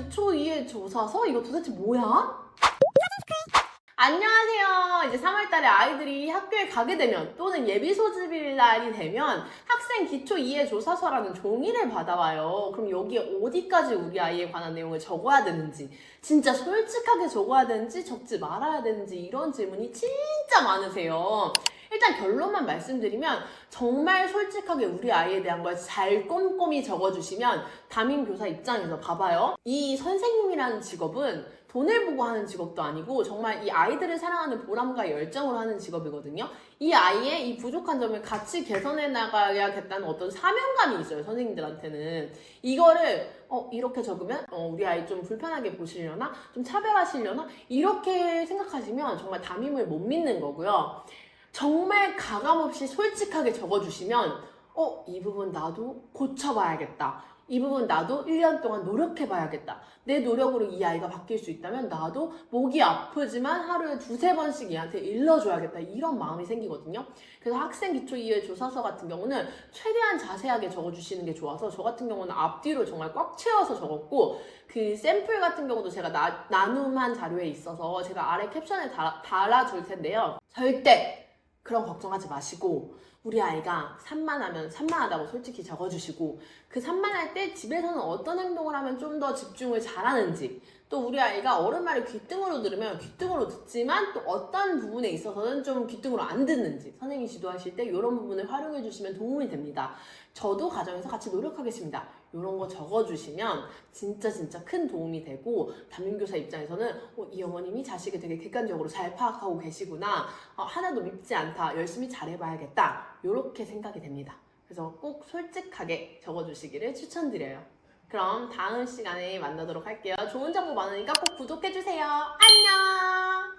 기초 이해 조사서 이거 도대체 뭐야? 안녕하세요. 이제 3월달에 아이들이 학교에 가게 되면 또는 예비 소집일 날이 되면 학생 기초 이해 조사서라는 종이를 받아와요. 그럼 여기에 어디까지 우리 아이에 관한 내용을 적어야 되는지, 진짜 솔직하게 적어야 되는지 적지 말아야 되는지 이런 질문이 진짜 많으세요. 일단 결론만 말씀드리면 정말 솔직하게 우리 아이에 대한 걸 잘 꼼꼼히 적어주시면 담임 교사 입장에서 봐봐요. 이 선생님이라는 직업은 돈을 보고 하는 직업도 아니고 정말 이 아이들을 사랑하는 보람과 열정으로 하는 직업이거든요. 이 아이의 이 부족한 점을 같이 개선해 나가야겠다는 어떤 사명감이 있어요. 선생님들한테는 이거를 어 이렇게 적으면 어 우리 아이 좀 불편하게 보시려나 좀 차별하시려나 이렇게 생각하시면 정말 담임을 못 믿는 거고요. 정말 가감없이 솔직하게 적어주시면 어, 이 부분 나도 고쳐봐야겠다. 이 부분 나도 1년 동안 노력해봐야겠다. 내 노력으로 이 아이가 바뀔 수 있다면 나도 목이 아프지만 하루에 두세 번씩 얘한테 일러줘야겠다. 이런 마음이 생기거든요. 그래서 학생 기초 이해 조사서 같은 경우는 최대한 자세하게 적어주시는 게 좋아서 저 같은 경우는 앞뒤로 정말 꽉 채워서 적었고 그 샘플 같은 경우도 제가 나, 나눔한 자료에 있어서 제가 아래 캡션에 달, 달아줄 텐데요. 절대 그런 걱정하지 마시고 우리 아이가 산만하면 산만하다고 솔직히 적어주시고 그 산만할 때 집에서는 어떤 행동을 하면 좀 더 집중을 잘하는지 또 우리 아이가 어른 말을 귀등으로 들으면 귀등으로 듣지만 또 어떤 부분에 있어서는 좀 귀등으로 안 듣는지 선생님이 지도하실 때 이런 부분을 활용해 주시면 도움이 됩니다. 저도 가정에서 같이 노력하겠습니다. 이런 거 적어주시면 진짜 진짜 큰 도움이 되고 담임교사 입장에서는 어, 이 어머님이 자식을 되게 객관적으로 잘 파악하고 계시구나 어, 하나도 밉지 않다 열심히 잘해봐야겠다 이렇게 생각이 됩니다. 그래서 꼭 솔직하게 적어주시기를 추천드려요. 그럼 다음 시간에 만나도록 할게요. 좋은 정보 많으니까 꼭 구독해주세요. 안녕!